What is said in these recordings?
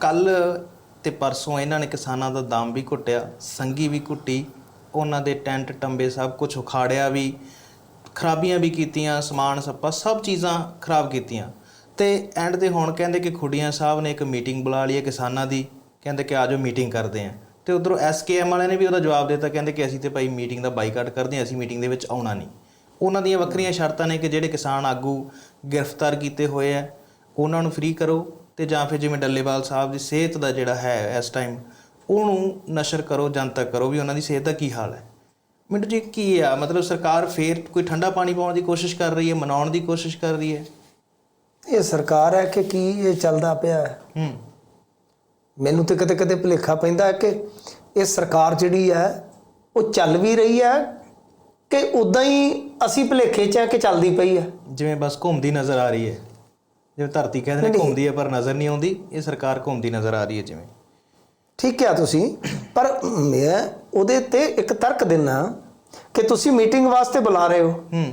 ਕੱਲ ਤੇ ਪਰਸੋਂ ਇਹਨਾਂ ਨੇ ਕਿਸਾਨਾਂ ਦਾ ਦਾਮ ਵੀ ਘੁੱਟਿਆ ਸੰਗੀ ਵੀ ਘੁੱਟੀ, ਉਹਨਾਂ ਦੇ ਟੈਂਟ ਟੰਬੇ ਸਭ ਕੁਝ ਉਖਾੜਿਆ ਵੀ, ਖਰਾਬੀਆਂ ਵੀ ਕੀਤੀਆਂ, ਸਮਾਨ ਸੱਪਾ ਸਭ ਚੀਜ਼ਾਂ ਖਰਾਬ ਕੀਤੀਆਂ। ਤੇ ਐਂਡ ਦੇ ਹੁਣ ਕਹਿੰਦੇ ਕਿ ਖੁੱਡੀਆਂ ਸਾਹਿਬ ਨੇ ਇੱਕ ਮੀਟਿੰਗ ਬੁਲਾ ਲਈ ਹੈ ਕਿਸਾਨਾਂ ਦੀ, ਕਹਿੰਦੇ ਕਿ ਆਜੋ ਮੀਟਿੰਗ ਕਰਦੇ ਆਂ ਤੇ ਉਧਰੋਂ ਐਸਕੇਐਮ ਵਾਲਿਆਂ ਨੇ ਵੀ ਉਹਦਾ ਜਵਾਬ ਦਿੱਤਾ, ਕਹਿੰਦੇ ਕਿ ਅਸੀਂ ਤੇ ਭਾਈ ਮੀਟਿੰਗ ਦਾ ਬਾਈਕਾਟ ਕਰਦੇ ਆਂ ਅਸੀਂ ਮੀਟਿੰਗ ਦੇ ਵਿੱਚ ਆਉਣਾ ਨਹੀਂ। ਉਹਨਾਂ ਦੀਆਂ ਵੱਖਰੀਆਂ ਸ਼ਰਤਾਂ ਨੇ ਕਿ ਜਿਹੜੇ ਕਿਸਾਨ ਆਗੂ ਗ੍ਰਿਫਤਾਰ ਕੀਤੇ ਹੋਏ ਆ ਉਹਨਾਂ ਨੂੰ ਫ੍ਰੀ ਕਰੋ ਤੇ ਜਾਂ ਫਿਰ ਜਿਵੇਂ ਡੱਲੇਵਾਲ ਸਾਹਿਬ ਦੀ ਸਿਹਤ ਦਾ ਜਿਹੜਾ ਹੈ ਇਸ ਟਾਈਮ ਉਹਨੂੰ ਨਸ਼ਰ ਕਰੋ ਜਨਤਕ ਕਰੋ ਵੀ ਉਹਨਾਂ ਦੀ ਸਿਹਤ ਦਾ ਕੀ ਹਾਲ ਹੈ। ਮਿੰਟੂ ਜੀ ਕੀ ਆ? ਮਤਲਬ ਸਰਕਾਰ ਫੇਰ ਕੋਈ ਠੰਡਾ ਪਾਣੀ ਪਾਉਣ ਦੀ ਕੋਸ਼ਿਸ਼ ਕਰ ਰਹੀ ਹੈ ਮਨਾਉਣ ਦੀ ਕੋਸ਼ਿਸ਼ ਕਰ ਰਹੀ ਹੈ? ਇਹ ਸਰਕਾਰ ਹੈ ਕਿ ਕੀ ਇਹ ਚੱਲਦਾ ਪਿਆ ਹੈ? ਹੂੰ। ਮੈਨੂੰ ਤੇ ਕਦੇ ਕਦੇ ਭੁਲੇਖਾ ਪੈਂਦਾ ਹੈ ਕਿ ਇਹ ਸਰਕਾਰ ਜਿਹੜੀ ਹੈ ਉਹ ਚੱਲ ਵੀ ਰਹੀ ਹੈ ਕਿ ਉਦਾਂ ਹੀ ਅਸੀਂ ਭੁਲੇਖੇ 'ਚ ਹੈ ਕਿ ਚੱਲਦੀ ਪਈ ਹੈ? ਜਿਵੇਂ ਬਸ ਘੁੰਮਦੀ ਨਜ਼ਰ ਆ ਰਹੀ ਹੈ। ਜਿਵੇਂ ਧਰਤੀ ਕਹਿੰਦੇ ਨੇ ਘੁੰਮਦੀ ਹੈ ਪਰ ਨਜ਼ਰ ਨਹੀਂ ਆਉਂਦੀ। ਇਹ ਸਰਕਾਰ ਘੁੰਮਦੀ ਨਜ਼ਰ ਆ ਰਹੀ ਹੈ ਜਿਵੇਂ। ਠੀਕ ਹੈ ਤੁਸੀਂ ਪਰ ਮੈਂ ਉਹਦੇ ਤੇ ਇੱਕ ਤਰਕ ਦਿੰਨਾ ਕਿ ਤੁਸੀਂ ਮੀਟਿੰਗ ਵਾਸਤੇ ਬੁਲਾ ਰਹੇ ਹੋ। ਹੂੰ।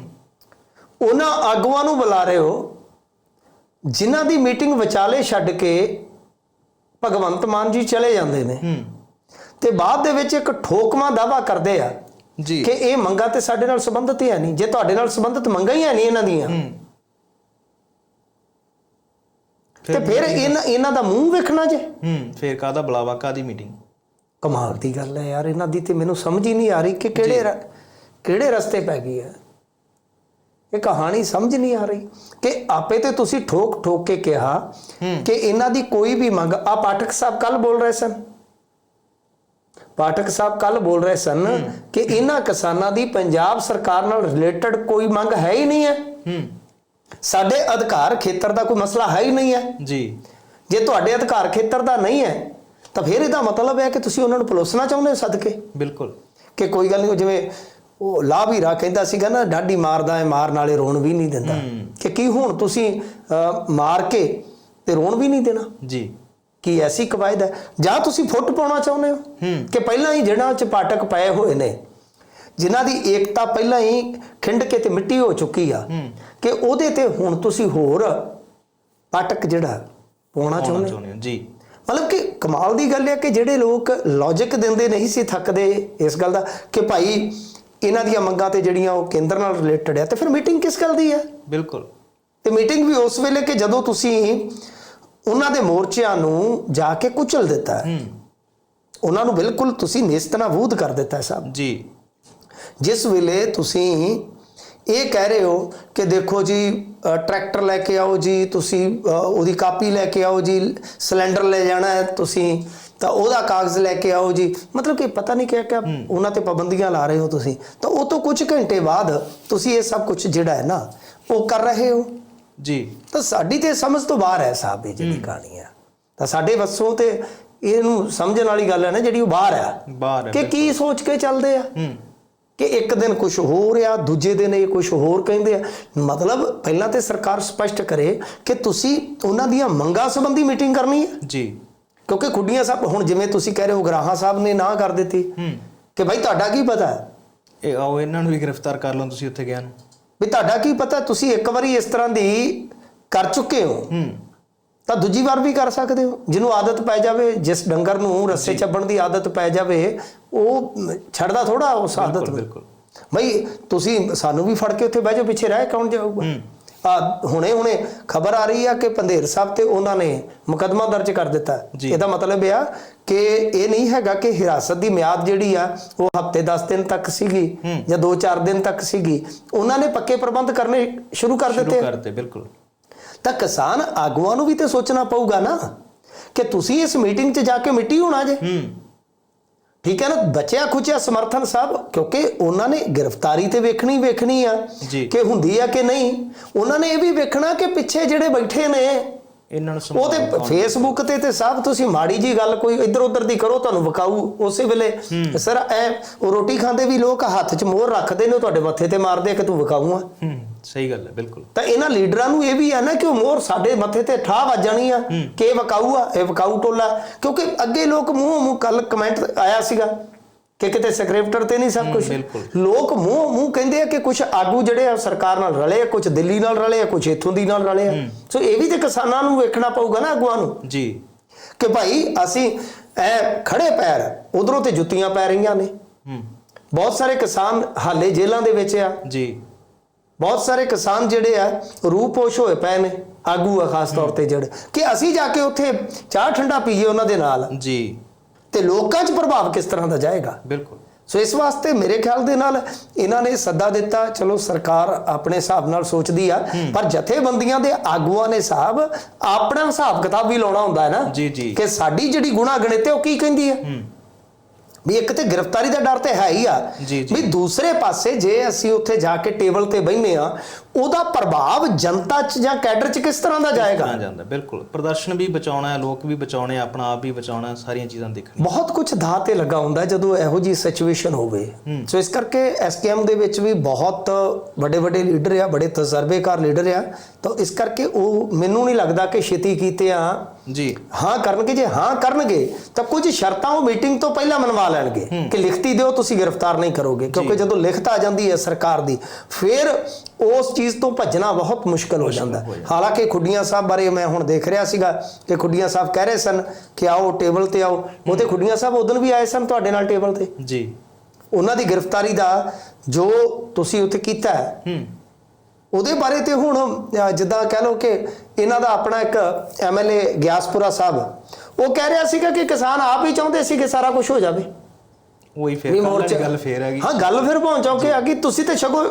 ਉਹਨਾਂ ਆਗੂਆਂ ਨੂੰ ਬੁਲਾ ਰਹੇ ਹੋ ਜਿਨ੍ਹਾਂ ਦੀ ਮੀਟਿੰਗ ਵਿਚਾਲੇ ਛੱਡ ਕੇ ਭਗਵੰਤ ਮਾਨ ਜੀ ਚਲੇ ਜਾਂਦੇ ਨੇ। ਹੂੰ। ਤੇ ਬਾਅਦ ਦੇ ਵਿੱਚ ਇੱਕ ਠੋਕਵਾਂ ਦਾਵਾ ਕਰਦੇ ਆ ਜੀ। ਕਿ ਇਹ ਮੰਗਾ ਤੇ ਸਾਡੇ ਨਾਲ ਸੰਬੰਧਿਤ ਹੀ ਹੈ ਨਹੀਂ। ਜੇ ਤੁਹਾਡੇ ਨਾਲ ਸੰਬੰਧਿਤ ਮੰਗਾਂ ਹੀ ਹੈ ਨਹੀਂ ਇਹਨਾਂ ਦੀਆਂ ਹੂੰ। ਤੇ ਫਿਰ ਇਹਨਾਂ ਇਹਨਾਂ ਦਾ ਮੂੰਹ ਵੇਖਣਾ ਜੇ। ਹੂੰ ਫੇਰ ਕਾਦਾ ਬੁਲਾਵਾ ਕਾਦੀ ਮੀਟਿੰਗ ਕਮਾਲ ਦੀ ਗੱਲ ਹੈ ਯਾਰ ਇਹਨਾਂ ਦੀ ਤੇ ਮੈਨੂੰ ਸਮਝ ਹੀ ਨਹੀਂ ਆ ਰਹੀ ਕਿ ਕਿਹੜੇ ਕਿਹੜੇ ਰਸਤੇ ਪੈ ਗਈ ਹੈ। ਇਹ ਕਹਾਣੀ ਸਮਝ ਨਹੀਂ ਆ ਰਹੀ ਕਿ ਆਪੇ ਤੇ ਤੁਸੀਂ ਠੋਕ ਠੋਕ ਕੇ ਕਿਹਾ ਕਿ ਇਹਨਾਂ ਦੀ ਕੋਈ ਵੀ ਮੰਗ ਆ ਪਾਠਕ ਸਾਹਿਬ ਕੱਲ ਬੋਲ ਰਹੇ ਸਨ। ਪਾਠਕ ਸਾਹਿਬ ਕੱਲ ਬੋਲ ਰਹੇ ਸਨ ਕਿ ਇਹਨਾਂ ਕਿਸਾਨਾਂ ਦੀ ਪੰਜਾਬ ਸਰਕਾਰ ਨਾਲ ਰਿਲੇਟਡ ਕੋਈ ਮੰਗ ਹੈ ਹੀ ਨਹੀਂ ਹੈ। ਹੂੰ। ਸਾਡੇ ਅਧਿਕਾਰ ਖੇਤਰ ਦਾ ਕੋਈ ਮਸਲਾ ਹੈ ਹੀ ਨਹੀਂ ਹੈ। ਜੀ। ਜੇ ਤੁਹਾਡੇ ਅਧਿਕਾਰ ਖੇਤਰ ਦਾ ਨਹੀਂ ਹੈ ਤਾਂ ਫਿਰ ਇਹਦਾ ਮਤਲਬ ਹੈ ਕਿ ਤੁਸੀਂ ਉਹਨਾਂ ਨੂੰ ਪਲੋਸਣਾ ਚਾਹੁੰਦੇ ਹੋ ਸਦਕੇ? ਬਿਲਕੁਲ। ਕਿ ਕੋਈ ਗੱਲ ਨਹੀਂ ਜਿਵੇਂ ਉਹ ਲਾਭੀਰਾ ਕਹਿੰਦਾ ਸੀਗਾ ਨਾ ਡਾਡੀ ਮਾਰਦਾ ਹੈ ਮਾਰ ਨਾਲੇ ਰੋਣ ਵੀ ਨਹੀਂ ਦਿੰਦਾ। ਕਿ ਕੀ ਹੁਣ ਤੁਸੀਂ ਮਾਰ ਕੇ ਤੇ ਰੋਣ ਵੀ ਨਹੀਂ ਦੇਣਾ? ਜੀ। ਕੀ ਐਸੀ ਕਵਾਇਦ ਹੈ? ਜਾਂ ਤੁਸੀਂ ਫੁੱਟ ਪਾਉਣਾ ਚਾਹੁੰਦੇ ਹੋ? ਹੂੰ। ਕਿ ਪਹਿਲਾਂ ਹੀ ਜਿਹੜਾ ਚ ਪਾਟਕ ਪਏ ਹੋਏ ਨੇ ਜਿਨ੍ਹਾਂ ਦੀ ਏਕਤਾ ਪਹਿਲਾਂ ਹੀ ਖਿੰਡ ਕੇ ਤੇ ਮਿੱਟੀ ਹੋ ਚੁੱਕੀ ਆ ਕਿ ਉਹਦੇ ਤੇ ਹੁਣ ਤੁਸੀਂ ਹੋਰ ਪਾਟਕ ਜਿਹੜਾ ਪਾਉਣਾ ਚਾਹੁੰਦੇ ਹੋ? ਜੀ। ਮਤਲਬ ਕਿ ਕਮਾਲ ਦੀ ਗੱਲ ਹੈ ਕਿ ਜਿਹੜੇ ਲੋਕ ਲੌਜੀਕ ਦਿੰਦੇ ਨਹੀਂ ਸੀ ਥੱਕਦੇ ਇਸ ਗੱਲ ਦਾ ਕਿ ਭਾਈ ਇਹਨਾਂ ਦੀਆਂ ਮੰਗਾਂ ਤੇ ਜਿਹੜੀਆਂ ਉਹ ਕੇਂਦਰ ਨਾਲ ਰਿਲੇਟਡ ਹੈ ਤੇ ਫਿਰ ਮੀਟਿੰਗ ਕਿਸ ਗੱਲ ਦੀ ਹੈ ਬਿਲਕੁਲ। ਤੇ ਮੀਟਿੰਗ ਵੀ ਉਸ ਵੇਲੇ ਕਿ ਜਦੋਂ ਤੁਸੀਂ ਉਹਨਾਂ ਦੇ ਮੋਰਚਿਆਂ ਨੂੰ ਜਾ ਕੇ ਕੁਚਲ ਦਿੱਤਾ ਹੈ। ਉਹਨਾਂ ਨੂੰ ਬਿਲਕੁਲ ਤੁਸੀਂ ਨੇਸਤਨਾਬੂਦ ਕਰ ਦਿੱਤਾ ਹੈ ਸਾਹਿਬ। ਜੀ। ਜਿਸ ਵੇਲੇ ਤੁਸੀਂ ਇਹ ਕਹਿ ਰਹੇ ਹੋ ਕਿ ਦੇਖੋ ਜੀ ਟਰੈਕਟਰ ਲੈ ਕੇ ਆਓ ਜੀ ਤੁਸੀਂ ਉਹਦੀ ਕਾਪੀ ਲੈ ਕੇ ਆਓ ਜੀ ਸਿਲੰਡਰ ਲੈ ਜਾਣਾ ਹੈ ਤੁਸੀਂ ਤਾਂ ਉਹਦਾ ਕਾਗਜ਼ ਲੈ ਕੇ ਆਓ ਜੀ। ਮਤਲਬ ਕਿ ਪਤਾ ਨਹੀਂ ਕਿਹਾ ਕਿ ਉਹਨਾਂ ਤੇ ਪਾਬੰਦੀਆਂ ਲਾ ਰਹੇ ਹੋ ਤੁਸੀਂ। ਤਾਂ ਉਹ ਤੋਂ ਕੁਝ ਘੰਟੇ ਬਾਅਦ ਤੁਸੀਂ ਇਹ ਸਭ ਕੁਝ ਜਿਹੜਾ ਹੈ ਨਾ ਉਹ ਕਰ ਰਹੇ ਹੋ। ਜੀ। ਤਾਂ ਸਾਡੀ ਤੇ ਸਮਝ ਤੋਂ ਬਾਹਰ ਹੈ ਸਾਹਿਬ ਇਹ ਜਿਹੜੀ ਕਹਾਣੀ ਹੈ। ਤਾਂ ਸਾਡੇ ਵੱਸੋਂ ਤੇ ਇਹਨੂੰ ਸਮਝਣ ਵਾਲੀ ਗੱਲ ਹੈ ਨਾ ਜਿਹੜੀ ਉਹ ਬਾਹਰ ਹੈ। ਬਾਹਰ ਹੈ ਕਿ ਕੀ ਸੋਚ ਕੇ ਚੱਲਦੇ ਆ। ਹੂੰ। ਕਿ ਇੱਕ ਦਿਨ ਕੁਝ ਹੋ ਰਿਹਾ ਦੂਜੇ ਦਿਨ ਇਹ ਕੁਝ ਹੋਰ ਕਹਿੰਦੇ ਆ। ਮਤਲਬ ਪਹਿਲਾਂ ਤੇ ਸਰਕਾਰ ਸਪਸ਼ਟ ਕਰੇ ਕਿ ਤੁਸੀਂ ਉਹਨਾਂ ਦੀਆਂ ਮੰਗਾਂ ਸੰਬੰਧੀ ਮੀਟਿੰਗ ਕਰਨੀ ਹੈ। ਜੀ। ਕਿਉਂਕਿ ਖੁੱਡੀਆਂ ਸਾਹਿਬ ਹੁਣ ਜਿਵੇਂ ਤੁਸੀਂ ਕਹਿ ਰਹੇ ਹੋ ਗਰਾਹਾਂ ਸਾਹਿਬ ਨੇ ਨਾ ਕਰ ਦਿੱਤੀ। ਕਿ ਭਾਈ ਤੁਹਾਡਾ ਕੀ ਪਤਾ ਹੈ? ਇਹ ਆਓ ਇਹਨਾਂ ਨੂੰ ਵੀ ਗ੍ਰਿਫਤਾਰ ਕਰ ਲਓ ਤੁਸੀਂ ਉੱਥੇ ਗਿਆ ਨੂੰ। ਵੀ ਤੁਹਾਡਾ ਕੀ ਪਤਾ ਤੁਸੀਂ ਇੱਕ ਵਾਰੀ ਇਸ ਤਰ੍ਹਾਂ ਦੀ ਕਰ ਚੁੱਕੇ ਹੋ। ਹੂੰ। ਤਾਂ ਦੂਜੀ ਵਾਰ ਵੀ ਕਰ ਸਕਦੇ ਹੋ। ਜਿਹਨੂੰ ਆਦਤ ਪੈ ਜਾਵੇ ਜਿਸ ਡੰਗਰ ਨੂੰ ਰੱਸੇ ਚੱਬਣ ਦੀ ਆਦਤ ਪੈ ਜਾਵੇ ਉਹ ਛੱਡਦਾ ਥੋੜਾ ਉਸ ਆਦਤ ਬਿਲਕੁਲ। ਬਈ ਤੁਸੀਂ ਸਾਨੂੰ ਵੀ ਫੜ ਕੇ ਉੱਥੇ ਬਹਿ ਜਾਓ ਪਿੱਛੇ ਰਹਿ ਕੌਣ ਜਾਊਗਾ? ਆ ਹੁਣੇ ਹੁਣੇ ਖਬਰ ਆ ਰਹੀ ਆ ਕਿ ਪੰਧੇਰ ਸਾਹਿਬ ਤੇ ਉਹਨਾਂ ਨੇ ਮੁਕਦਮਾ ਦਰਜ ਕਰ ਦਿੱਤਾ। ਇਹਦਾ ਮਤਲਬ ਇਹ ਆ ਕਿ ਇਹ ਨਹੀਂ ਹੈਗਾ ਕਿ ਹਿਰਾਸਤ ਦੀ ਮਿਆਦ ਜਿਹੜੀ ਆ ਉਹ ਹਫ਼ਤੇ 10 ਦਿਨ ਤੱਕ ਸੀਗੀ ਜਾਂ 2-4 ਦਿਨ ਤੱਕ ਸੀਗੀ। ਉਹਨਾਂ ਨੇ ਪੱਕੇ ਪ੍ਰਬੰਧ ਕਰਨੇ ਸ਼ੁਰੂ ਕਰ ਸ਼ੁਰੂ ਦਿੱਤੇ ਕਰਤੇ ਬਿਲਕੁਲ। ਤਾਂ ਕਿਸਾਨ ਆਗੂਆਂ ਨੂੰ ਵੀ ਤੇ ਸੋਚਣਾ ਪਊਗਾ ਨਾ ਕਿ ਤੁਸੀਂ ਇਸ ਮੀਟਿੰਗ 'ਚ ਜਾ ਕੇ ਮਿੱਟੀ ਹੋਣਾ ਜੇ। ਹੂੰ। ਠੀਕ ਹੈ ਨਾ? ਬਚਿਆ ਖੁਚਿਆ ਸਮਰਥਨ ਸਾਹਿਬ ਕਿਉਂਕਿ ਉਹਨਾਂ ਨੇ ਗ੍ਰਿਫਤਾਰੀ ਤੇ ਵੇਖਣੀ ਵੇਖਣੀ ਆ। ਕਿ ਹੁੰਦੀ ਆ ਕਿ ਨਹੀਂ। ਉਹਨਾਂ ਨੇ ਇਹ ਵੀ ਵੇਖਣਾ ਕਿ ਪਿੱਛੇ ਜਿਹੜੇ ਬੈਠੇ ਨੇ ਇਹਨਾਂ ਨੂੰ ਉਹ ਤੇ ਫੇਸਬੁੱਕ ਤੇ ਤੇ ਸਭ ਤੁਸੀਂ ਮਾੜੀ ਜੀ ਗੱਲ ਕੋਈ ਇੱਧਰ ਉੱਧਰ ਦੀ ਕਰੋ ਤੁਹਾਨੂੰ ਵਿਕਾਊ ਉਸੇ ਵੇਲੇ। ਸਰ ਐ ਉਹ ਰੋਟੀ ਖਾਂਦੇ ਵੀ ਲੋਕ ਹੱਥ 'ਚ ਮੋਹਰ ਰੱਖਦੇ ਨੇ ਤੁਹਾਡੇ ਮੱਥੇ ਤੇ ਮਾਰਦੇ ਕਿ ਤੂੰ ਵਿਕਾਊ ਆ ਸਹੀ ਗੱਲ ਹੈ ਬਿਲਕੁਲ। ਤਾਂ ਇਹਨਾਂ ਲੀਡਰਾਂ ਨੂੰ ਇਹ ਵੀ ਆ ਨਾ ਕਿ ਉਹ ਮੋਹਰ ਸਾਡੇ ਮੱਥੇ ਤੇ ਠਾਹ ਵੱਜ ਜਾਣੀ ਆ ਕਿ ਵਿਕਾਊ ਆ ਇਹ ਵਿਕਾਊ ਟੋਲਾ ਕਿਉਂਕਿ ਅੱਗੇ ਲੋਕ ਮੂੰਹ ਮੂੰਹ ਕੱਲ ਕਮੈਂਟ ਆਇਆ ਸੀਗਾ ਕਿ ਕਿਤੇ ਸਕ੍ਰਿਪਟਰ ਤੇ ਨਹੀਂ ਸਭ ਕੁਝ। ਲੋਕ ਮੂੰਹ ਮੂੰਹ ਕਹਿੰਦੇ ਆ ਕਿ ਕੁਝ ਆਗੂ ਜਿਹੜੇ ਆ ਸਰਕਾਰ ਨਾਲ ਰਲੇ ਆ ਕੁਝ ਦਿੱਲੀ ਨਾਲ ਰਲੇ ਆ ਕੁਝ ਇੱਥੋਂ ਦੀ ਨਾਲ ਰਲੇ ਆ। ਸੋ ਇਹ ਵੀ ਤੇ ਕਿਸਾਨਾਂ ਨੂੰ ਵੇਖਣਾ ਪਊਗਾ ਨਾ ਆਗੂਆਂ ਨੂੰ। ਜੀ। ਕਿ ਭਾਈ ਅਸੀਂ ਐ ਖੜੇ ਪੈਰ ਉਧਰੋਂ ਤੇ ਜੁੱਤੀਆਂ ਪੈ ਰਹੀਆਂ ਨੇ। ਹੂੰ। ਬਹੁਤ ਸਾਰੇ ਕਿਸਾਨ ਹਾਲੇ ਜੇਲ੍ਹਾਂ ਦੇ ਵਿੱਚ ਆ। ਜੀ। ਬਹੁਤ ਸਾਰੇ ਕਿਸਾਨ ਜਿਹੜੇ ਆ ਰੂਪੋਸ਼ ਹੋਏ ਪਏ ਨੇ ਆਗੂ ਆ ਖਾਸ ਤੌਰ ਤੇ ਜਿਹੜੇ। ਕਿ ਅਸੀਂ ਜਾ ਕੇ ਉੱਥੇ ਚਾਹ ਠੰਡਾ ਪੀਏ ਉਹਨਾਂ ਦੇ ਨਾਲ। ਜੀ। ਤੇ ਲੋਕਾਂ 'ਚ ਪ੍ਰਭਾਵ ਕਿਸ ਤਰ੍ਹਾਂ ਦਾ ਜਾਏਗਾ? ਬਿਲਕੁਲ। ਸੋ ਇਸ ਵਾਸਤੇ ਮੇਰੇ ਖਿਆਲ ਦੇ ਨਾਲ ਇਹਨਾਂ ਨੇ ਸੱਦਾ ਦਿੱਤਾ ਚਲੋ ਸਰਕਾਰ ਆਪਣੇ ਹਿਸਾਬ ਨਾਲ ਸੋਚਦੀ ਆ ਪਰ ਜਥੇਬੰਦੀਆਂ ਦੇ ਆਗੂਆਂ ਨੇ ਸਾਹਿਬ ਆਪਣਾ ਹਿਸਾਬ ਕਿਤਾਬ ਵੀ ਲਾਉਣਾ ਹੁੰਦਾ ਹੈ ਨਾ ਜੀ, ਜੀ। ਕਿ ਸਾਡੀ ਜਿਹੜੀ ਗੁਣਾ ਗਣਿਤ ਹੈ ਉਹ ਕੀ ਕਹਿੰਦੀ ਹੂੰ। ਵੀ ਇੱਕ ਤੇ ਗ੍ਰਿਫਤਾਰੀ ਦਾ ਡਰ ਤੇ ਹੈ ਹੀ ਆ। ਵੀ ਦੂਸਰੇ ਪਾਸੇ ਜੇ ਅਸੀਂ ਉੱਥੇ ਜਾ ਕੇ ਟੇਬਲ ਤੇ ਬੈਠਨੇ ਆ ਉਹਦਾ ਪ੍ਰਭਾਵ ਜਨਤਾ 'ਚ ਜਾਂ ਕੈਡਰ 'ਚ ਕਿਸ ਤਰ੍ਹਾਂ ਦਾ ਜਾਏਗਾ? ਕਹਾ ਜਾਂਦਾ? ਬਿਲਕੁਲ। ਪ੍ਰਦਰਸ਼ਨ ਵੀ ਬਚਾਉਣਾ ਹੈ ਲੋਕ ਵੀ ਬਚਾਉਣੇ ਆ, ਆਪਣਾ ਆਪ ਵੀ ਬਚਾਉਣਾ ਸਾਰੀਆਂ ਚੀਜ਼ਾਂ ਦੇਖਣੀਆਂ। ਬਹੁਤ ਕੁਝ ਧਾਹ ਤੇ ਲੱਗਾ ਹੁੰਦਾ ਜਦੋਂ ਇਹੋ ਜੀ ਸਿਚੁਏਸ਼ਨ ਹੋਵੇ। ਸੋ ਇਸ ਕਰਕੇ ਐਸਕੇਐਮ ਦੇ ਵਿੱਚ ਵੀ ਬਹੁਤ ਵੱਡੇ ਵੱਡੇ ਲੀਡਰ ਆ ਬੜੇ ਤਜਰਬੇਕਾਰ ਲੀਡਰ ਆ। ਤਾਂ ਇਸ ਕਰਕੇ ਉਹ ਮੈਨੂੰ ਨਹੀਂ ਲੱਗਦਾ ਕਿ ਛੇਤੀ ਕੀਤੇ ਆ। ਜੀ। ਹਾਂ ਕਰਨਗੇ ਜੇ ਹਾਂ ਕਰਨਗੇ ਤਾਂ ਕੁਝ ਸ਼ਰਤਾਂ ਉਹ ਮੀਟਿੰਗ ਤੋਂ ਪਹਿਲਾਂ ਮਨਵਾ ਲੈਣਗੇ ਕਿ ਲਿਖਤੀ ਦਿਓ ਤੁਸੀਂ ਗ੍ਰਿਫਤਾਰ ਨਹੀਂ ਕਰੋਗੇ। ਕਿਉਂਕਿ ਜਦੋਂ ਲਿਖਤ ਆ ਜਾਂਦੀ ਹੈ ਸਰਕਾਰ ਦੀ ਫਿਰ ਉਸ ਚੀਜ਼ ਤੋਂ ਭੱਜਣਾ ਬਹੁਤ ਮੁਸ਼ਕਲ ਹੋ ਜਾਂਦਾ। ਹਾਲਾਂਕਿ ਖੁੱਡੀਆਂ ਸਾਹਿਬ ਬਾਰੇ ਮੈਂ ਹੁਣ ਦੇਖ ਰਿਹਾ ਸੀਗਾ ਕਿ ਖੁੱਡੀਆਂ ਸਾਹਿਬ ਕਹਿ ਰਹੇ ਸਨ ਕਿ ਆਓ ਟੇਬਲ ਤੇ ਆਓ। ਉਹ ਤੇ ਖੁੱਡੀਆਂ ਸਾਹਿਬ ਉਦੋਂ ਵੀ ਆਏ ਸਨ ਤੁਹਾਡੇ ਨਾਲ ਟੇਬਲ ਤੇ? ਜੀ। ਉਹਨਾਂ ਦੀ ਗ੍ਰਿਫਤਾਰੀ ਦਾ ਜੋ ਤੁਸੀਂ ਉੱਥੇ ਕੀਤਾ ਹੈ ਉਹਦੇ ਬਾਰੇ ਤੇ ਹੁਣ ਜਿੱਦਾਂ ਕਹਿ ਲਓ ਕਿ ਇਹਨਾਂ ਦਾ ਆਪਣਾ ਇੱਕ ਐਮਐਲਏ ਗਿਆਸਪੁਰਾ ਸਾਹਿਬ ਉਹ ਕਹਿ ਰਿਹਾ ਸੀਗਾ ਕਿ ਕਿਸਾਨ ਆਪ ਹੀ ਚਾਹੁੰਦੇ ਸੀ ਕਿ ਸਾਰਾ ਕੁਝ ਹੋ ਜਾਵੇ। ਉਹੀ ਫਿਰ ਕੱਲ੍ਹ ਗੱਲ ਫੇਰ ਹੈਗੀ ਹਾਂ ਗੱਲ ਫਿਰ ਪਹੁੰਚਾਓ ਕਿ ਆ ਕਿ ਤੁਸੀਂ ਤੇ ਸਗੋਂ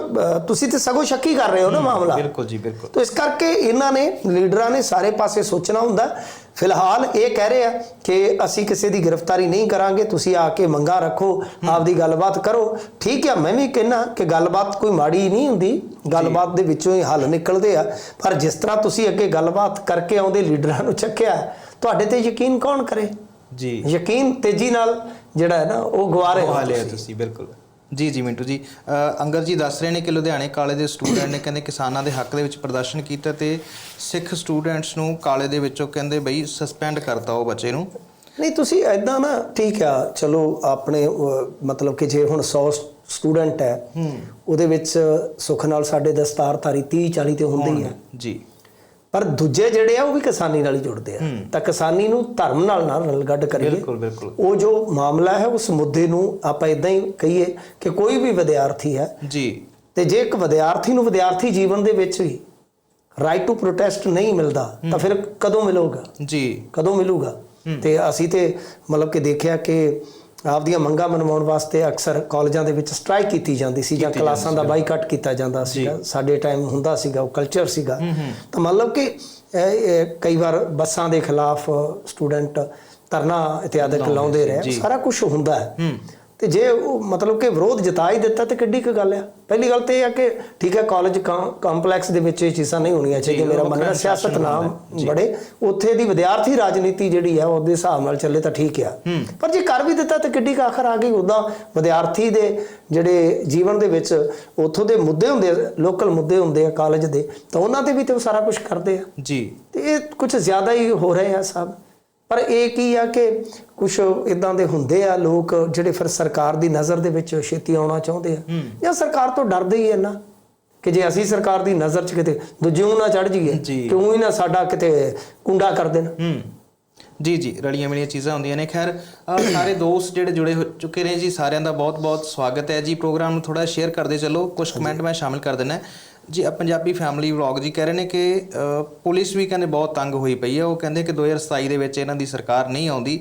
ਤੁਸੀਂ ਤੇ ਸਗੋਂ ਸ਼ੱਕੀ ਕਰ ਰਹੇ ਹੋ ਨਾ ਮਾਮਲਾ। ਬਿਲਕੁਲ ਜੀ ਬਿਲਕੁਲ। ਤੋ ਇਸ ਕਰਕੇ ਇਹਨਾਂ ਨੇ ਲੀਡਰਾਂ ਨੇ ਸਾਰੇ ਪਾਸੇ ਸੋਚਣਾ ਹੁੰਦਾ। ਫਿਲਹਾਲ ਇਹ ਕਹਿ ਰਹੇ ਆ ਕਿ ਅਸੀਂ ਕਿਸੇ ਦੀ ਗ੍ਰਿਫਤਾਰੀ ਨਹੀਂ ਕਰਾਂਗੇ। ਤੁਸੀਂ ਆ ਕੇ ਮੰਗਾ ਰੱਖੋ ਆਪਦੀ ਗੱਲਬਾਤ ਕਰੋ। ਠੀਕ ਹੈ ਮੈਂ ਵੀ ਕਹਿਣਾ ਕਿ ਗੱਲਬਾਤ ਕੋਈ ਮਾੜੀ ਨਹੀਂ ਹੁੰਦੀ। ਗੱਲਬਾਤ ਦੇ ਵਿੱਚੋਂ ਹੀ ਹੱਲ ਨਿਕਲਦੇ ਆ। ਪਰ ਜਿਸ ਤਰ੍ਹਾਂ ਤੁਸੀਂ ਅੱਗੇ ਗੱਲਬਾਤ ਕਰਕੇ ਆਉਂਦੇ ਲੀਡਰਾਂ ਨੂੰ ਚੱਕਿਆ ਤੁਹਾਡੇ ਤੇ ਯਕੀਨ ਕੌਣ ਕਰੇ? ਜੀ। ਯਕੀਨ ਤੇਜ਼ੀ ਨਾਲ ਜਿਹੜਾ ਹੈ ਨਾ ਉਹ ਗਵਾ ਰਹੇ ਹੋ ਹਾਲੇ ਆ ਤੁਸੀਂ। ਬਿਲਕੁਲ। ਜੀ ਜੀ ਮਿੰਟੂ ਜੀ ਅ, ਅੰਗਦ ਜੀ ਦੱਸ ਰਹੇ ਨੇ ਕਿ ਲੁਧਿਆਣੇ ਕਾਲੇ ਦੇ ਸਟੂਡੈਂਟ ਨੇ ਕਹਿੰਦੇ ਕਿਸਾਨਾਂ ਦੇ ਹੱਕ ਦੇ ਵਿੱਚ ਪ੍ਰਦਰਸ਼ਨ ਕੀਤਾ ਤੇ ਸਿੱਖ ਸਟੂਡੈਂਟਸ ਨੂੰ ਕਾਲੇ ਦੇ ਵਿੱਚੋਂ ਕਹਿੰਦੇ ਬਈ ਸਸਪੈਂਡ ਕਰਤਾ ਉਹ ਬੱਚੇ ਨੂੰ। ਨਹੀਂ ਤੁਸੀਂ ਐਦਾਂ ਨਾ ਠੀਕ ਆ ਚਲੋ ਆਪਣੇ ਮਤਲਬ ਕਿ ਜੇ ਹੁਣ 100 ਸਟੂਡੈਂਟ ਹੈ ਉਹਦੇ ਵਿੱਚ ਸੁੱਖ ਨਾਲ ਸਾਡੇ ਦਸਤਾਰਧਾਰੀ 30 40 ਤੇ ਹੁੰਦੇ ਹੀ ਆ। ਜੀ। ਪਰ ਦੂਜੇ ਜਿਹੜੇ ਆ ਉਹ ਵੀ ਕਿਸਾਨੀ ਨਾਲ ਹੀ ਜੁੜਦੇ ਆ। ਤਾਂ ਕਿਸਾਨੀ ਨੂੰ ਧਰਮ ਨਾਲ ਨਾ ਰਲਗੱਡ ਕਰੀਏ। ਬਿਲਕੁਲ ਬਿਲਕੁਲ। ਉਹ ਜੋ ਮਾਮਲਾ ਹੈ ਉਸ ਮੁੱਦੇ ਨੂੰ ਆਪਾਂ ਇਦਾਂ ਹੀ ਕਹੀਏ ਕਿ ਕੋਈ ਵੀ ਵਿਦਿਆਰਥੀ ਹੈ ਜੀ। ਤੇ ਜੇ ਇੱਕ ਵਿਦਿਆਰਥੀ ਨੂੰ ਵਿਦਿਆਰਥੀ ਜੀਵਨ ਦੇ ਵਿੱਚ ਵੀ ਰਾਈਟ ਟੂ ਪ੍ਰੋਟੈਸਟ ਨਹੀਂ ਮਿਲਦਾ ਤਾਂ ਫਿਰ ਕਦੋਂ ਮਿਲੂਗਾ? ਜੀ। ਕਦੋਂ ਮਿਲੂਗਾ? ਤੇ ਅਸੀਂ ਤੇ ਮਤਲਬ ਕਿ ਦੇਖਿਆ ਕਿ ਆਪਦੀਆਂ ਮੰਗਾਂ ਮਨਵਾਉਣ ਵਾਸਤੇ ਅਕਸਰ ਕਾਲਜਾਂ ਦੇ ਵਿੱਚ ਸਟ੍ਰਾਈਕ ਕੀਤੀ ਜਾਂਦੀ ਸੀ ਜਾਂ ਕਲਾਸਾਂ ਦਾ ਬਾਈਕਾਟ ਕੀਤਾ ਜਾਂਦਾ ਸੀਗਾ। ਸਾਡੇ ਟਾਈਮ ਹੁੰਦਾ ਸੀਗਾ ਉਹ ਕਲਚਰ ਸੀਗਾ। ਤਾਂ ਮਤਲਬ ਕਿ ਕਈ ਵਾਰ ਬੱਸਾਂ ਦੇ ਖਿਲਾਫ ਸਟੂਡੈਂਟ ਧਰਨਾ ਇਤਿਆਦਿਕ ਲਾਉਂਦੇ ਰਹੇ ਸਾਰਾ ਕੁਝ ਹੁੰਦਾ ਹੈ। ਤੇ ਜੇ ਉਹ ਮਤਲਬ ਕਿ ਵਿਰੋਧ ਜਤਾ ਹੀ ਦਿੱਤਾ ਤੇ ਕਿੱਡੀ ਕੁ ਗੱਲ ਆ? ਪਹਿਲੀ ਗੱਲ ਤੇ ਇਹ ਆ ਕਿ ਠੀਕ ਹੈ ਕਾਲਜ ਕੰਪਲੈਕਸ ਦੇ ਵਿੱਚ ਇਹ ਚੀਜ਼ਾਂ ਨਹੀਂ ਹੋਣੀਆਂ ਚਾਹੀਦੀਆਂ ਮੇਰਾ ਮੰਨਣਾ ਸਿਆਸਤ ਨਾਮ ਬੜੇ ਉੱਥੇ ਦੀ ਵਿਦਿਆਰਥੀ ਰਾਜਨੀਤੀ ਜਿਹੜੀ ਆ ਉਹਦੇ ਹਿਸਾਬ ਨਾਲ ਚੱਲੇ ਤਾਂ ਠੀਕ ਆ। ਪਰ ਜੇ ਕਰ ਵੀ ਦਿੱਤਾ ਤੇ ਕਿੱਡੀ ਕੁ ਆਖਰ ਆ ਗਈ ਉਦਾਂ ਵਿਦਿਆਰਥੀ ਦੇ ਜਿਹੜੇ ਜੀਵਨ ਦੇ ਵਿੱਚ ਉੱਥੋਂ ਦੇ ਮੁੱਦੇ ਹੁੰਦੇ ਲੋਕਲ ਮੁੱਦੇ ਹੁੰਦੇ ਆ ਕਾਲਜ ਦੇ ਤਾਂ ਉਹਨਾਂ ਤੇ ਵੀ ਤੇ ਸਾਰਾ ਕੁਝ ਕਰਦੇ ਆ। ਜੀ। ਤੇ ਇਹ ਕੁਝ ਜ਼ਿਆਦਾ ਹੀ ਹੋ ਰਹੇ ਆ ਸਭ। ਪਰ ਇਹ ਕੀ ਆ ਕਿ ਕੁਝ ਇਦਾਂ ਦੇ ਹੁੰਦੇ ਆ ਲੋਕ ਜਿਹੜੇ ਫਿਰ ਸਰਕਾਰ ਦੀ ਨਜ਼ਰ ਦੇ ਵਿੱਚ ਛੇਤੀ ਆਉਣਾ ਚਾਹੁੰਦੇ ਆ। ਜਾਂ ਸਰਕਾਰ ਤੋਂ ਡਰਦੇ ਹੀ ਨਾ ਕਿ ਜੇ ਅਸੀਂ ਸਰਕਾਰ ਦੀ ਨਜ਼ਰ 'ਚ ਕਿਤੇ ਦੂਜੇ ਨੂੰ ਚੜ ਜਾਈਏ ਜੀ। ਕਿਉਂ ਹੀ ਨਾ ਸਾਡਾ ਕਿਤੇ ਕੁੰਡਾ ਕਰ ਦੇਣ। ਜੀ ਜੀ ਰਲੀਆਂ ਮਿਲੀਆਂ ਚੀਜ਼ਾਂ ਹੁੰਦੀਆਂ ਨੇ। ਖੈਰ ਸਾਰੇ ਦੋਸਤ ਜਿਹੜੇ ਜੁੜੇ ਹੋ ਚੁੱਕੇ ਨੇ ਜੀ ਸਾਰਿਆਂ ਦਾ ਬਹੁਤ-ਬਹੁਤ ਸਵਾਗਤ ਹੈ। ਜੀ ਪ੍ਰੋਗਰਾਮ ਨੂੰ ਥੋੜਾ ਸ਼ੇਅਰ ਕਰਦੇ ਚੱਲੋ। ਕੁਝ ਕਮੈਂਟ ਮੈਂ ਸ਼ਾਮਿਲ ਕਰ ਦਿੰਦਾ। ਜੀ ਆ ਪੰਜਾਬੀ ਫੈਮਿਲੀ ਵਲੌਗ ਜੀ ਕਹਿ ਰਹੇ ਨੇ ਕਿ ਪੁਲਿਸ ਵੀ ਕਹਿੰਦੇ ਬਹੁਤ ਤੰਗ ਹੋਈ ਪਈ ਹੈ ਉਹ ਕਹਿੰਦੇ ਕਿ 2027 ਦੇ ਵਿੱਚ ਇਹਨਾਂ ਦੀ ਸਰਕਾਰ ਨਹੀਂ ਆਉਂਦੀ।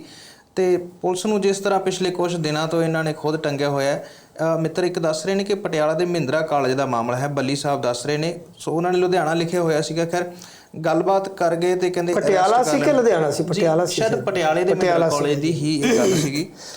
ਤੇ ਪੁਲਿਸ ਨੂੰ ਜਿਸ ਤਰ੍ਹਾਂ ਪਿਛਲੇ ਕੁਝ ਦਿਨਾਂ ਤੋਂ ਇਹਨਾਂ ਨੇ ਖੁਦ ਟੰਗਿਆ ਹੋਇਆ ਹੈ ਮਿੱਤਰ ਇੱਕ ਦੱਸ ਰਹੇ ਨੇ ਕਿ ਪਟਿਆਲਾ ਦੇ ਮਹਿੰਦਰਾ ਕਾਲਜ ਦਾ ਮਾਮਲਾ ਹੈ ਬੱਲੀ ਸਾਹਿਬ ਦੱਸ ਰਹੇ ਨੇ। ਸੋ ਉਹਨਾਂ ਨੇ ਲੁਧਿਆਣਾ ਲਿਖਿਆ ਹੋਇਆ ਸੀਗਾ ਖੈਰ ਗੱਲਬਾਤ ਕਰ ਗਏ ਤੇ ਕਹਿੰਦੇ ਪਟਿਆਲਾ ਸੀ ਕਿ। ਲੁਧਿਆਣਾ ਸੀ? ਪਟਿਆਲਾ ਸੀ ਸ਼ਾਇਦ। ਪਟਿਆਲੇ ਦੇ ਮੈਡੀਕਲ ਕਾਲਜ ਦੀ ਹੀ ਇਹ ਗੱਲ ਸੀਗੀ।